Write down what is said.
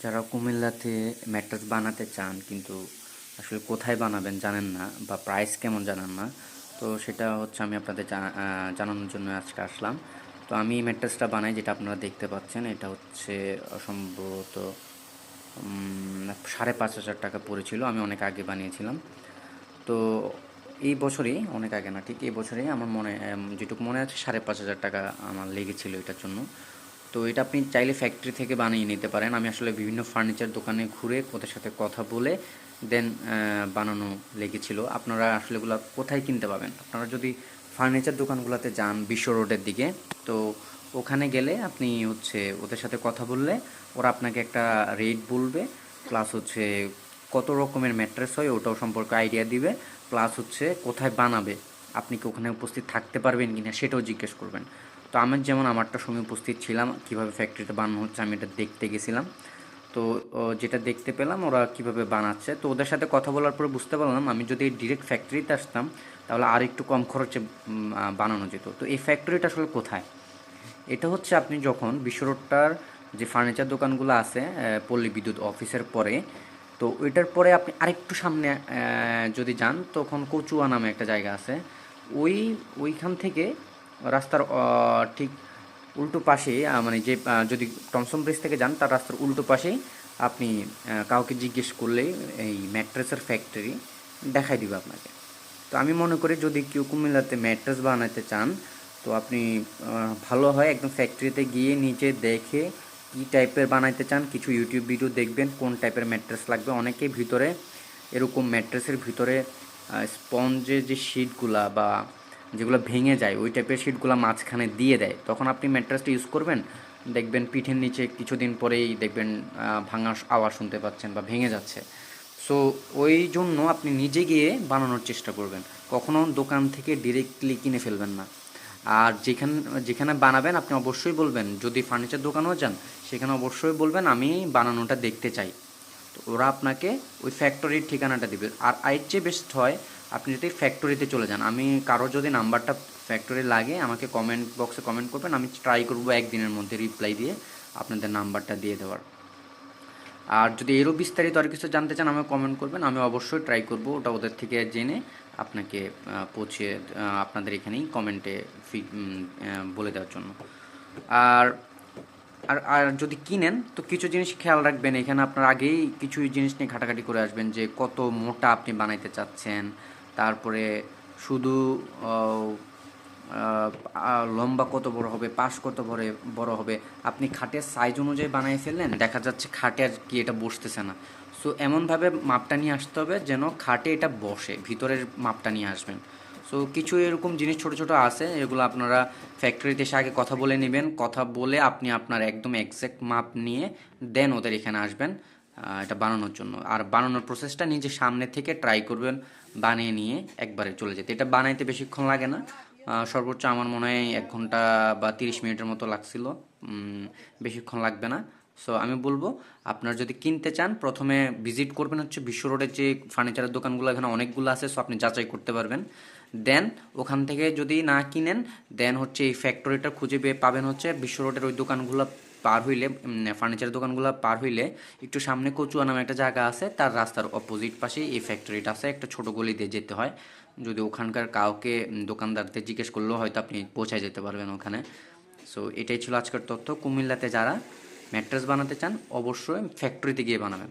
যারা কুমিল্লাতে ম্যাট্রেস বানাতে চান কিন্তু আসলে কোথায় বানাবেন জানেন না বা প্রাইস কেমন জানেন না তো সেটা হচ্ছে আমি আপনাদের জানানোর জন্য আজকে আসলাম। তো আমি এই ম্যাট্রেসটা বানাই যেটা আপনারা দেখতে পাচ্ছেন এটা হচ্ছে সম্ভবত উম, সাড়ে পাঁচ হাজার টাকা পড়েছিল আমি অনেক আগে বানিয়েছিলাম। তো এই বছরই অনেক আগে না ঠিক এই বছরেই আমার মনে যেটুকু মনে আছে সাড়ে পাঁচ হাজার টাকা আমার লেগেছিল এটার জন্য। তো এটা আপনি চাইলে ফ্যাক্টরি থেকে বানিয়ে নিতে পারেন। আমি আসলে বিভিন্ন ফার্নিচার দোকানে ঘুরে ওদের সাথে কথা বলে দেন বানানো লেগেছিল। আপনারা আসলে এগুলো কোথায় কিনতে পাবেন? আপনারা যদি ফার্নিচার দোকানগুলোতে যান বিশ্ব রোডের দিকে, তো ওখানে গেলে আপনি হচ্ছে ওদের সাথে কথা বললে ওরা আপনাকে একটা রেট বলবে প্লাস হচ্ছে কত রকমের ম্যাট্রেস হয় ওটাও সম্পর্কে আইডিয়া দিবে প্লাস হচ্ছে কোথায় বানাবে, আপনি কি ওখানে উপস্থিত থাকতে পারবেন কিনা সেটাও জিজ্ঞেস করবেন। তো আমি যেমন আমারটা সময় উপস্থিত ছিলাম, কীভাবে ফ্যাক্টরিতে বানানো হচ্ছে, আমি এটা দেখতে গেছিলাম। তো যেটা দেখতে পেলাম, ওরা কীভাবে বানাচ্ছে, তো ওদের সাথে কথা বলার পরে বুঝতে পারলাম, আমি যদি ডিরেক্ট ফ্যাক্টরিতে আসতাম, তাহলে আর একটু কম খরচে বানানো যেত। তো এই ফ্যাক্টরিটা আসলে কোথায়? এটা হচ্ছে আপনি যখন বিশ্ব রোডটার যে ফার্নিচার দোকানগুলো আছে পল্লী বিদ্যুৎ অফিসের পরে, তো ওইটার পরে আপনি আরেকটু সামনে যদি যান, তখন কচুয়া নামে একটা জায়গা আছে। ওই, ওইখান থেকে রাস্তার ঠিক উল্টো পাশে মানে যে যদি টমসম ব্রিজ থেকে যান, তার রাস্তার উল্টো পাশেই আপনি কাউকে জিজ্ঞেস করলেই এই ম্যাট্রেসের ফ্যাক্টরি দেখাই দিবে আপনাকে। তো আমি মনে করি যদি কেউ কুমিল্লাতে ম্যাট্রেস বানাতে চান, তো আপনি ভালো হয় একদম ফ্যাক্টরিতে গিয়ে নিচে দেখে কী টাইপের বানাইতে চান, কিছু ইউটিউব ভিডিও দেখবেন, কোন টাইপের ম্যাট্রেস লাগবে। অনেকে ভিতরে এরকম ম্যাট্রেসের ভিতরে স্পঞ্জের যে শিটগুলা বা যেগুলো ভেঙে যায়, ওই টাইপের শিটগুলো মাঝখানে দিয়ে দেয়। তখন আপনি ম্যাট্রেসটা ইউজ করবেন, দেখবেন পিঠের নিচে কিছুদিন পরেই দেখবেন ভাঙার আওয়াজ শুনতে পাচ্ছেন বা ভেঙে যাচ্ছে। সো ওই জন্য আপনি নিজে গিয়ে বানানোর চেষ্টা করবেন। কখনো দোকান থেকে ডিরেক্টলি কিনে ফেলবেন না। আর যেখানে যেখানে বানাবেন, আপনি অবশ্যই বলবেন, যদি ফার্নিচার দোকানেও যান, সেখানে অবশ্যই বলবেন, আমি বানানোটা দেখতে চাই। তো ওরা আপনাকে ওই ফ্যাক্টরির ঠিকানাটা দিবে। আর এর চেয়ে বেস্ট হয় আপনি যদি ফ্যাক্টরিতে চলে যান, আমি কারও যদি নাম্বারটা ফ্যাক্টরি লাগে, আমাকে কমেন্ট বক্সে কমেন্ট করবেন, আমি ট্রাই করব একদিনের মধ্যে রিপ্লাই দিয়ে আপনাদের নাম্বারটা দিয়ে দেওয়ার। আর যদি এরও বিস্তারিত আর কিছু জানতে চান, আমাকে কমেন্ট করবেন, আমি অবশ্যই ট্রাই করব, ওটা ওদের থেকে জেনে আপনাকে পৌঁছে আপনাদের এখানেই কমেন্টে বলে দেওয়ার জন্য। আর আর আর যদি কিনেন, তো কিছু জিনিস খেয়াল রাখবেন, এখানে আপনার আগেই কিছু জিনিস নিয়ে ঘাটাঘাটি করে আসবেন, যে কত মোটা আপনি বানাইতে চাচ্ছেন তারপরে শুধু লম্বা কত বড় হবে, পাশ কত বড় বড় হবে, আপনি খাটের সাইজ অনুযায়ী বানিয়ে ফেললেন, দেখা যাচ্ছে খাটে আর কি এটা বসতেছে না। সো এমনভাবে মাপটা নিয়ে আসতে হবে যেন খাটে এটা বসে, ভিতরের মাপটা নিয়ে আসবেন। সো কিছু এরকম জিনিস ছোট ছোট আছে, এগুলো আপনারা ফ্যাক্টরিতে এসে আগে কথা বলে নেবেন, কথা বলে আপনি আপনার একদম এক্স্যাক্ট মাপ নিয়ে দেন ওদের এখানে আসবেন এটা বানানোর জন্য। আর বানানোর প্রসেসটা নিজে সামনে থেকে ট্রাই করবেন বানিয়ে নিয়ে একবারে চলে যেতে। এটা বানাইতে বেশিক্ষণ লাগে না। সর্বোচ্চ আমার মনে হয় এক ঘণ্টা বা তিরিশ মিনিটের মতো লাগছিল। বেশিক্ষণ লাগবে না। সো আমি বলব, আপনার যদি কিনতে চান, প্রথমে ভিজিট করবেন হচ্ছে বিশ্ব রোডের যে ফার্নিচারের দোকানগুলো, এখানে অনেকগুলো আছে সো আপনি যাচাই করতে পারবেন। দেন ওখান থেকে যদি না কিনেন দেন হচ্ছে এই ফ্যাক্টরিটা খুঁজে পেয়ে পাবেন হচ্ছে বিশ্ব রোডের ওই দোকানগুলো পার হইলে ফার্নিচার দোকানগুলো পার হইলে একটু সামনে কচুয়া নামে একটা জায়গা আছে, তার রাস্তার অপোজিট পাশে এই ফ্যাক্টরিটা আছে, একটা ছোট গলি দিয়ে যেতে হয়। যদি ওখানকার কাউকে দোকানদারদের জিজ্ঞেস করলেও হয়তো আপনি পৌঁছায় যেতে পারবেন ওখানে। সো এটাই ছিল আজকের তথ্য। কুমিল্লাতে যারা ম্যাট্রেস বানাতে চান, অবশ্যই ফ্যাক্টরিতে গিয়ে বানাবেন।